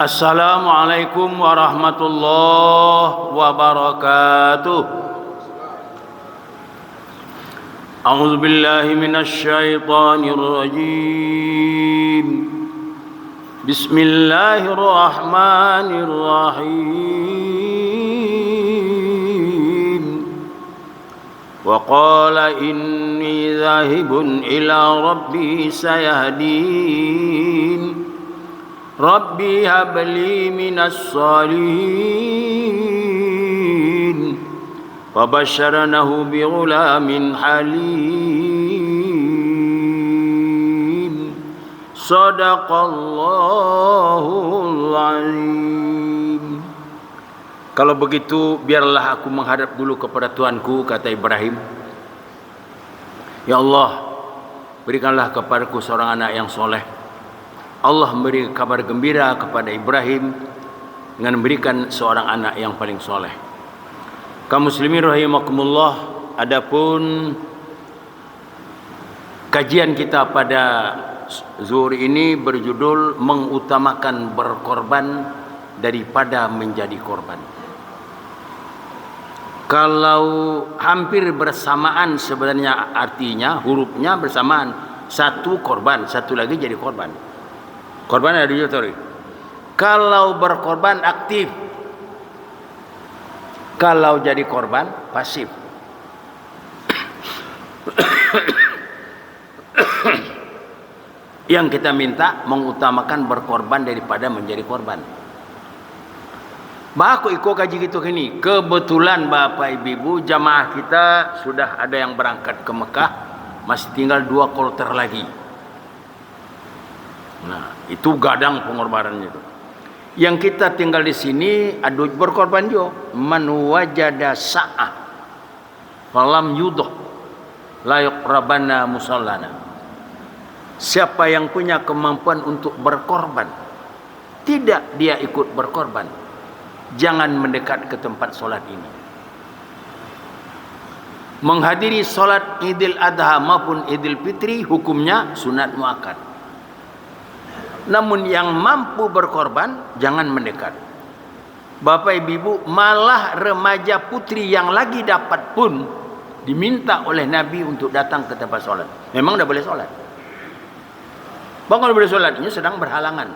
السلام عليكم ورحمة الله وبركاته أعوذ بالله من الشيطان الرجيم بسم الله الرحمن الرحيم وقال إني Rabbi habli minas salihin. Fabasharanahu bi'ulamin halim. Sadaqallahul azim. Kalau begitu biarlah aku menghadap dulu kepada Tuanku kata Ibrahim. Ya Allah berikanlah kepadaku seorang anak yang soleh. Allah memberi kabar gembira kepada Ibrahim dengan memberikan seorang anak yang paling soleh. Kaum muslimin rahimakumullah, adapun kajian kita pada zuhur ini berjudul mengutamakan berkorban daripada menjadi korban. Kalau hampir bersamaan sebenarnya artinya hurufnya bersamaan satu korban, satu lagi jadi korban. Korban ada dua teori. Kalau berkorban aktif. Kalau jadi korban pasif. Yang kita minta mengutamakan berkorban daripada menjadi korban. Bahaku ikut kaji gitu kini. Kebetulan Bapak Ibu jamaah kita sudah ada yang berangkat ke Mekah. Masih tinggal dua kloter lagi. Nah, itu gadang pengorbanannya itu. Yang kita tinggal di sini adu berkorban jo. Man wajada sa'ah. Falam yudoh. Layuk rabana musallana. Siapa yang punya kemampuan untuk berkorban. Tidak dia ikut berkorban. Jangan mendekat ke tempat solat ini. Menghadiri solat idil adha maupun idil fitri hukumnya sunat muakkad. Namun yang mampu berkorban jangan mendekat. Bapak Ibu malah remaja putri yang lagi dapat pun diminta oleh Nabi untuk datang ke tempat solat. Memang dah boleh solat. Bang kalau boleh solat ini sedang berhalangan.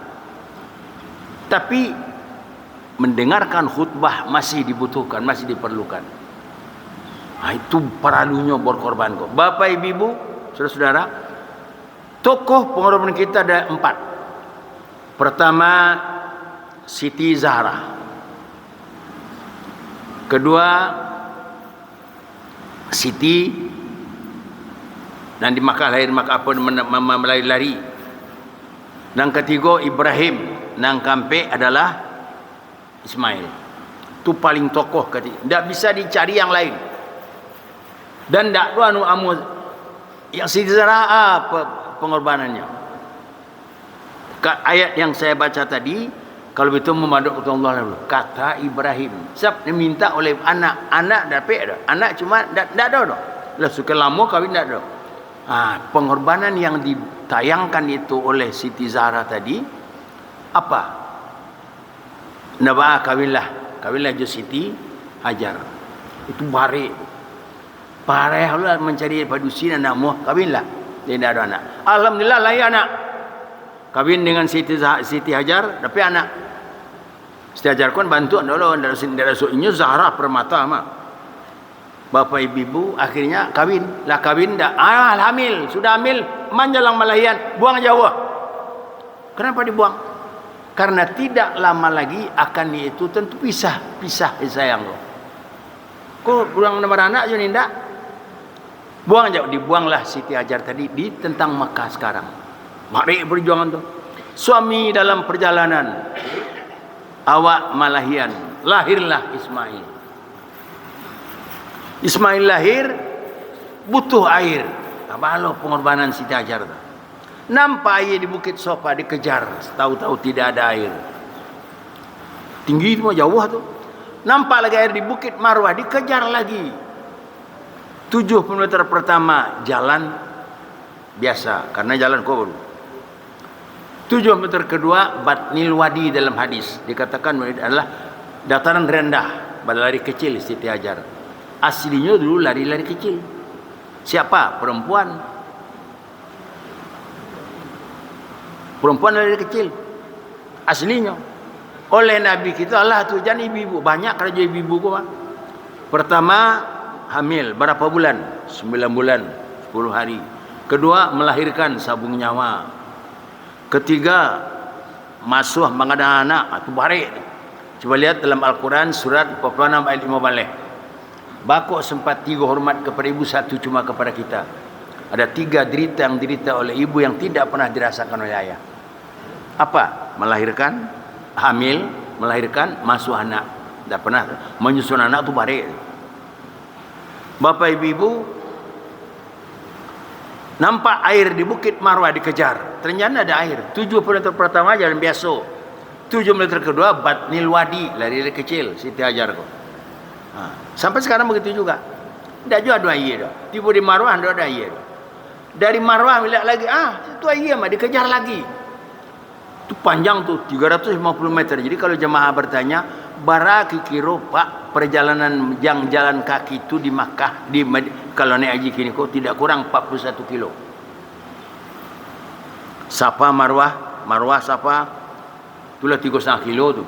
Tapi mendengarkan khutbah masih dibutuhkan, masih diperlukan. Nah, itu peralunya berkorban kok. Bapak Ibu, saudara-saudara, tokoh pengorbanan kita ada empat. Pertama Siti Zahra. Kedua Siti dan di Makkah lahir Makkah apa melari-lari. Dan ketiga Ibrahim dan kampe adalah Ismail. Itu paling tokoh ketiga. Tidak bisa dicari yang lain. Dan tidak tahu anu amu yang Siti Zahra apa pengorbanannya ayat yang saya baca tadi kalau betul memaduk kepada Allah kata Ibrahim siap diminta oleh anak. Anak dapat ada anak cuma tak ada dah. Lah suka lama kawin tak ada. Ha, pengorbanan yang ditayangkan itu oleh Siti Zahra tadi apa? Nabah kawinlah kawinlah jo Siti Hajar. Itu barik. Parah lah mencari padusi anak muah kawinlah dia tidak ada anak. Alhamdulillah lahir anak Kawin dengan Siti Siti Hajar tapi anak. Siti Hajar kan bantu dulu dari sini dari ini Zahra permata mah. Bapak ibu akhirnya kawin. Lah kawin dah ah hamil, sudah hamil manjalang malahian, buang jauh. Kenapa dibuang? Karena tidak lama lagi akan itu tentu pisah, pisah sayang kau. Kau buang nama anak je nindak. Buang jauh, dibuanglah Siti Hajar tadi di tentang Mekah sekarang. Mari perjuangan tu. Suami dalam perjalanan. Awak malahian. Lahirlah Ismail. Ismail lahir. Butuh air. Abalo pengorbanan Siti Hajar tu. Nampak air di Bukit Sofa dikejar. Tahu-tahu tidak ada air. Tinggi tu jauh tu. Nampak lagi air di Bukit Marwah. Dikejar lagi. Tujuh meter pertama jalan biasa. Karena jalan kubur. Tujuh meter kedua Batnil Wadi dalam hadis dikatakan adalah dataran rendah pada lari kecil Siti Hajar. Aslinya dulu lari-lari kecil. Siapa? Perempuan. Perempuan lari kecil. Aslinya. Oleh Nabi kita Allah tu jangan ibu-ibu. Banyak kerja ibu-ibu kau. Pertama hamil berapa bulan? Sembilan bulan, sepuluh hari. Kedua melahirkan sabung nyawa. Ketiga masuk mengada anak itu barik. Cuba lihat dalam Al-Quran surat 46 ayat 5 balik. Bakok sempat tiga hormat kepada ibu satu cuma kepada kita. Ada tiga derita yang derita oleh ibu yang tidak pernah dirasakan oleh ayah. Apa? Melahirkan, hamil, melahirkan, masuk anak. Tidak pernah. Menyusun anak itu barik. Bapak ibu-ibu Nampak air di Bukit Marwah dikejar. Ternyata ada air. Tujuh meter pertama jalan biasa. Tujuh meter kedua Batnil Wadi. Lari dari kecil. Siti Hajar kau. Ha. Sampai sekarang begitu juga. Tidak juga ada air. Dah. Tiba di Marwah tidak ada air. Dari Marwah melihat lagi. Ah, itu air mah dikejar lagi. Itu panjang tu 350 meter. Jadi kalau jemaah bertanya, baraki kiro pak perjalanan yang jalan kaki itu di Makkah di kalau naik haji kini kok tidak kurang 41 kilo. Sapa Marwah, Marwah sapa? Itulah tiga setengah kilo tu.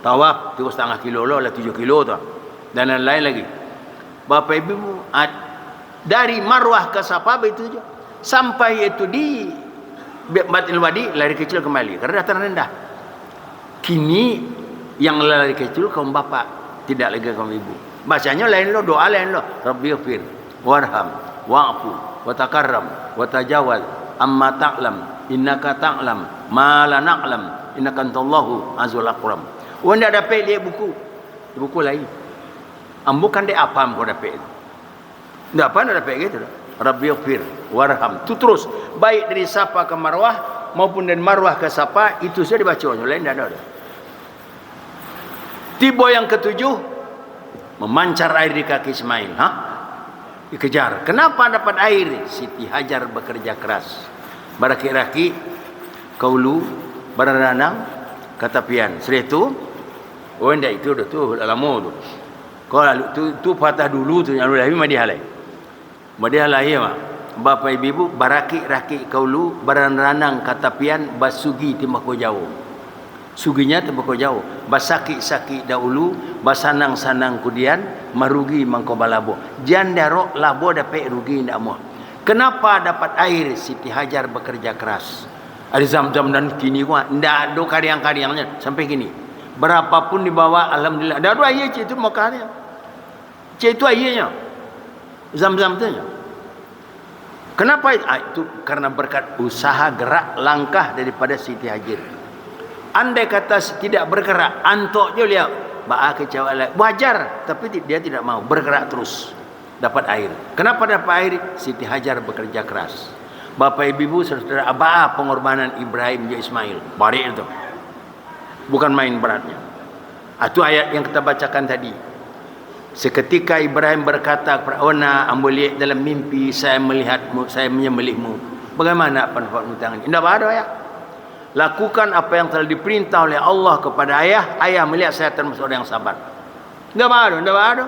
Tawaf tiga setengah kilo lo, lah tujuh kilo tu. Dan lain-lain lagi. Bapak ibu dari Marwah ke Sapa itu je. Sampai itu di Batil Wadi lari kecil kembali karena dataran rendah. Kini yang lari kecil kaum bapak tidak lagi kaum ibu. Bacanya lain lo, doa lain lo. Rabbi warham wa'fu wa takarram wa tajawaz amma ta'lam innaka ta'lam ma la na'lam innaka antallahu azul akram. Wanda dapat dia buku. Buku lain. Ambo kan dia apa ambo dapat ndak apa ndak dapat gitu rabbi warham. Tu terus. Baik dari sapa ke marwah maupun dari marwah ke sapa itu saja dibaca. Lain tidak ada tiba yang ketujuh memancar air di kaki Ismail ha dikejar. Kenapa dapat air? Siti Hajar bekerja keras. Baraki-raki, kaulu, berenang, katapian. Setelah itu, oh enggak itu dah tu, dah lama tu. Kalau tu, tu patah dulu tu, yang lebih madi halai. Madi halai ya, mak. Bapak ibu, baraki raki kaulu, berenang, katapian, basugi timako jauh. Suginya tembakau jauh. Basaki-saki dahulu, basanang-sanang kudian, marugi mangko balabo. Jandaro labo dapat rugi ndak mau. Kenapa dapat air Siti Hajar bekerja keras? Ada zam-zam dan kini gua ndak ada kariang-kariangnya sampai kini. Berapapun dibawa alhamdulillah. Ada dua air itu makannya. Cik itu airnya. Zam-zam tu Kenapa ah, itu? Karena berkat usaha gerak langkah daripada Siti Hajar. Andai kata tidak bergerak, antok je lihat. Ba'a kecewa lagi. Wajar. Tapi dia tidak mau. Bergerak terus. Dapat air. Kenapa dapat air? Siti Hajar bekerja keras. Bapak ibu saudara Ba'a pengorbanan Ibrahim dan Ismail. Barik itu. Bukan main beratnya. Itu ayat yang kita bacakan tadi. Seketika Ibrahim berkata kepada Ona, lihat dalam mimpi saya melihatmu, saya menyembelihmu. Bagaimana pendapatmu tangan? Tidak ada ya lakukan apa yang telah diperintah oleh Allah kepada ayah. Ayah melihat saya termasuk orang yang sabar. Tidak ada tidak ada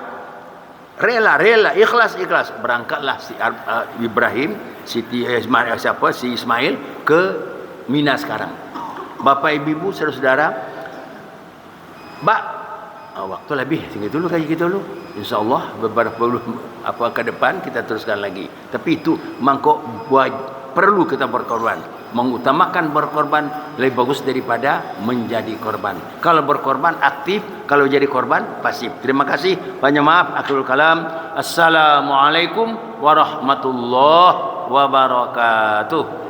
rela rela. Ikhlas ikhlas. Berangkatlah si uh, Ibrahim Siti Ismail siapa? Si Ismail ke Mina sekarang. Bapak ibu saudara-saudara. Bak oh, waktu lebih. Tinggal dulu kaji kita dulu. Insyaallah beberapa puluh apa ke depan kita teruskan lagi. Tapi itu mangkok buat perlu kita berkorban mengutamakan berkorban lebih bagus daripada menjadi korban. Kalau berkorban aktif, kalau jadi korban pasif. Terima kasih. Banyak maaf. Akhirul kalam. Assalamualaikum warahmatullahi wabarakatuh.